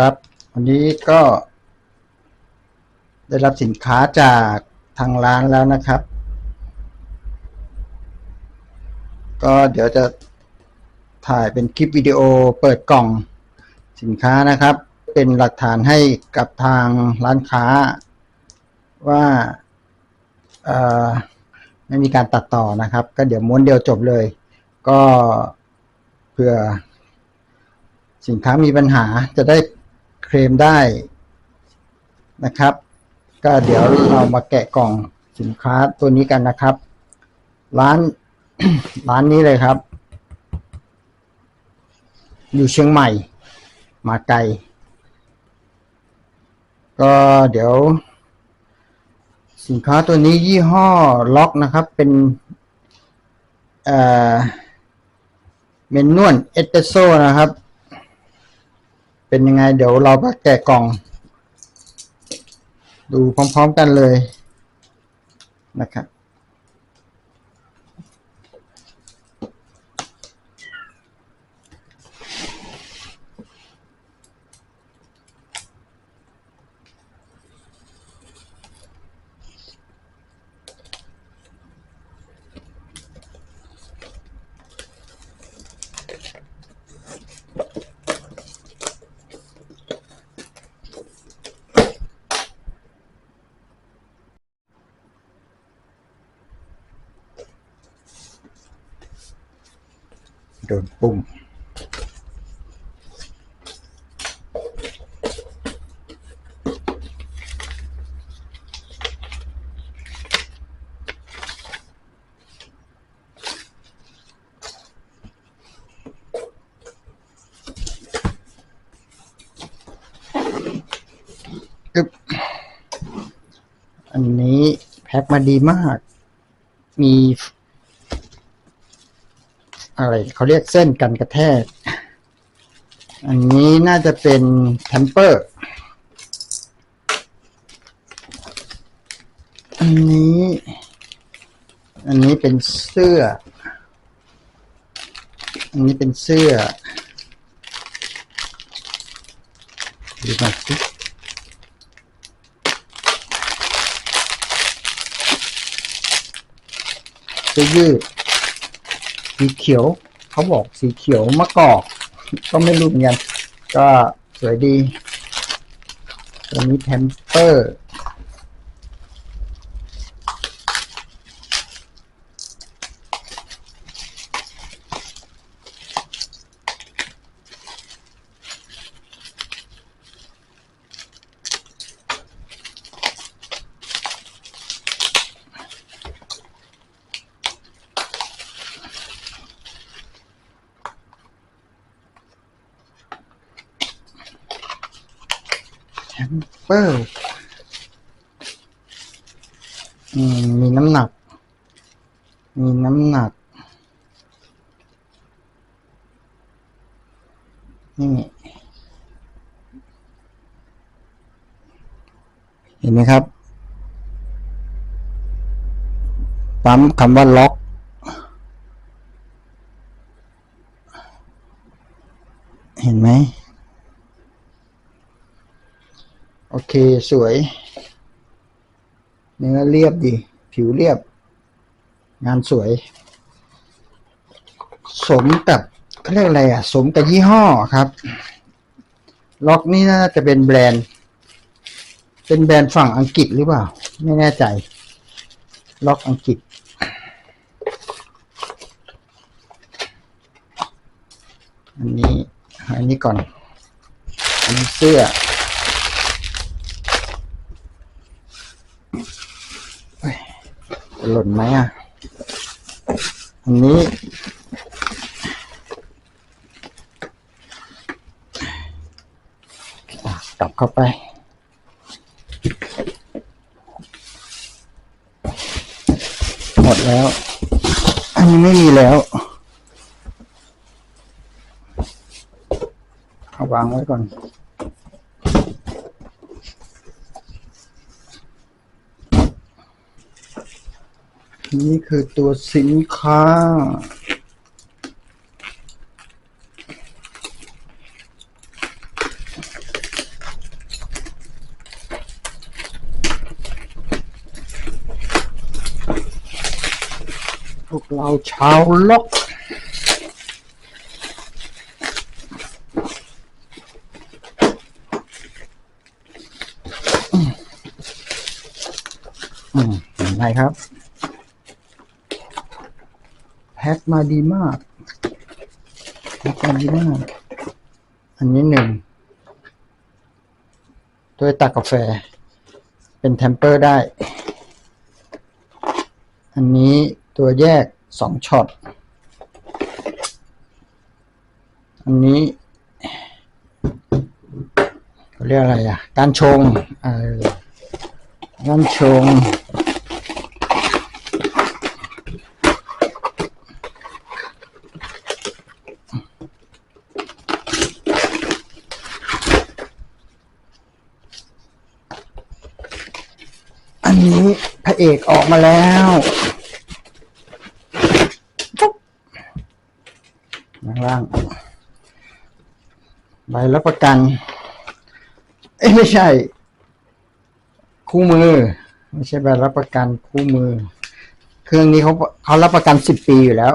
ครับ วันนี้ก็ได้รับสินค้าจากทางร้านแล้วนะครับ ก็เดี๋ยวจะถ่ายเป็นคลิปวิดีโอเปิดกล่องสินค้านะครับ เป็นหลักฐานให้กับทางร้านค้า ว่าไม่มีการตัดต่อนะครับ ก็เดี๋ยวม้วนเดียวจบเลย ก็เพื่อสินค้ามีปัญหาจะได้ เคลมได้นะครับ ก็เดี๋ยวเรามาแกะกล่องสินค้าตัวนี้กันนะครับ ร้านร้านนี้เลยครับ อยู่เชียงใหม่ มาไกล ก็เดี๋ยว สินค้าตัวนี้ยี่ห้อล็อกนะครับ เป็นเอ่อเมนนวลเอสเปรสโซนะครับ เป็นยังไง เดี๋ยวเราไปแกะกล่อง ดูพร้อมๆกันเลยนะครับ นปุ่มอันนี้แพ็คมาดีมาก มี อะไรเขาเรียกเส้นกันกระแทก อันนี้น่าจะเป็นแทมเปอร์ อันนี้ อันนี้เป็นเสื้อ อันนี้เป็นเสื้อดูมาสิเสื้อยืด สีเขียวเขาบอกสีเขียวมะกอกก็ไม่รู้เหมือนกันก็สวยดีตัวนี้แทมเปอร์ แชมเปอร์อืมมีน้ำหนัก มีน้ำหนัก นี่ เห็นไหมครับ ปั๊มคำว่าล็อกเห็นไหม โอเคสวย เนื้อเรียบดี ผิวเรียบ งานสวย สมกับเขาเรียกอะไรอะ สมกับยี่ห้อครับ ล็อกนี่น่าจะเป็นแบรนด์ เป็นแบรนด์ฝั่งอังกฤษหรือเปล่า ไม่แน่ใจ ล็อกอังกฤษอันนี้ อันนี้ก่อน อันนี้เสื้อ จะ หล่นไหมอะ อันนี้อะกลับเข้าไป หมดแล้ว อันนี้ไม่มีแล้วเอาวางไว้ก่อน นี่คือตัวสินค้า พวกเราชาวล็อกไหนครับ พ็คมาดีมากแพ็คมาดีมาก อันนี้หนึ่งด้วยตักกาแฟ เป็นเทมเปอร์ได้ อันนี้ตัวแยกสองช็อต อันนี้เขาเรียกอะไรอะ การชงการชง อันนี้พระเอกออกมาแล้วจุ๊บข้างล่างใบรับประกัน เอ้ยไม่ใช่ คู่มือ ไม่ใช่ใบรับประกันคู่มือ เครื่องนี้เขาเขารับประกันสิบปีอยู่แล้ว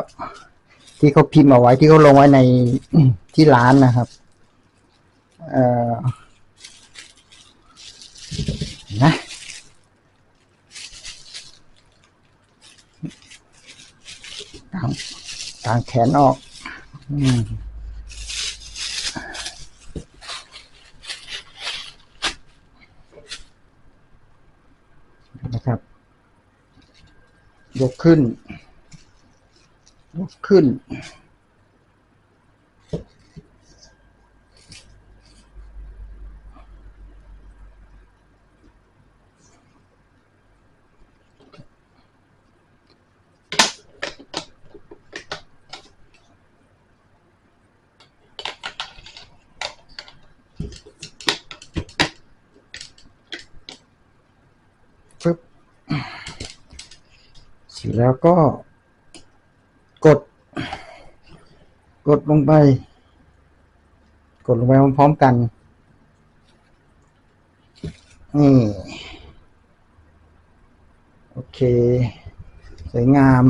ที่เขาพิมพ์เอาไว้ที่เขาลงไว้ในที่ร้านนะครับ เอ่อนะ กางกางแขนออกนะครับ ยกขึ้น ยกขึ้น แล้วก็กด กดลงไป กดลงไปพร้อมๆกัน นี่ โอเค สวยงาม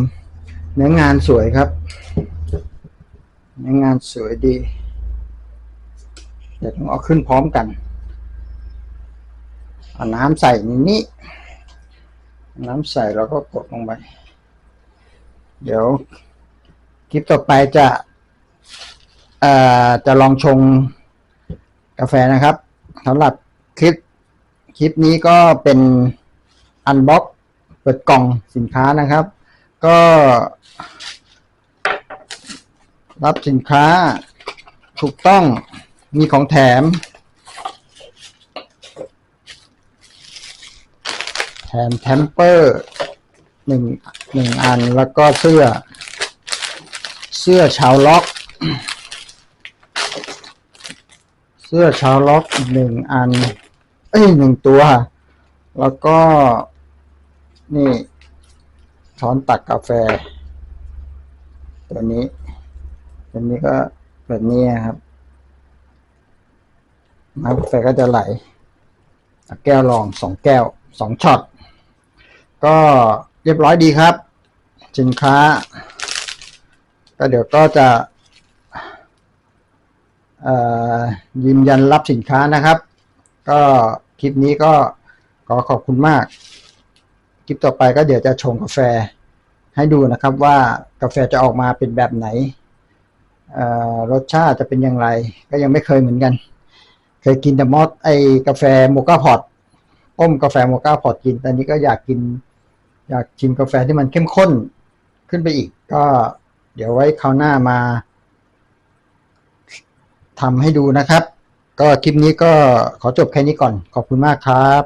เนื้องานสวยครับ เนื้องานสวยดีเดี๋ยวต้องเอาขึ้นพร้อมกันเอาน้ำใส่ในนี้ น้ำใส่แล้วก็กดลงไป เดี๋ยว คลิปต่อไปจะเอ่อจะลองชงกาแฟนะครับสำหรับคลิป คลิปนี้ก็เป็นอันบ็อกเปิดกล่องสินค้านะครับ ก็ รับสินค้าถูกต้องมีของแถม แถมแทมเปอร์ หนึ่งหนึ่งอันแล้วก็เสื้อ เสื้อชาวล็อก เสื้อชาวล็อกหนึ่งอัน เอ้ยหนึ่งตัว แล้วก็ นี่ช้อนตักกาแฟ ตัวนี้ ตัวนี้ก็แบบนี้ครับน้ำกาแฟก็จะไหล แก้วรองสองแก้วสองช็อต ก็ เรียบร้อยดีครับ สินค้า ก็เดี๋ยวก็จะยืนยันรับสินค้านะครับ ก็คลิปนี้ก็ขอขอบคุณมาก คลิปต่อไปก็เดี๋ยวจะชงกาแฟให้ดูนะครับว่ากาแฟจะออกมาเป็นแบบไหนรสชาติจะเป็นอย่างไร ก็ยังไม่เคยเหมือนกัน เคยกินแต่มอสไอกาแฟโมกาพอตต้มกาแฟโมกาพอตกินตอนนี้ก็อยากกิน อยากชิมกาแฟที่มันเข้มข้นขึ้นไปอีก ก็เดี๋ยวไว้คราวหน้ามาทำให้ดูนะครับ ก็คลิปนี้ก็ขอจบแค่นี้ก่อน ขอบคุณมากครับ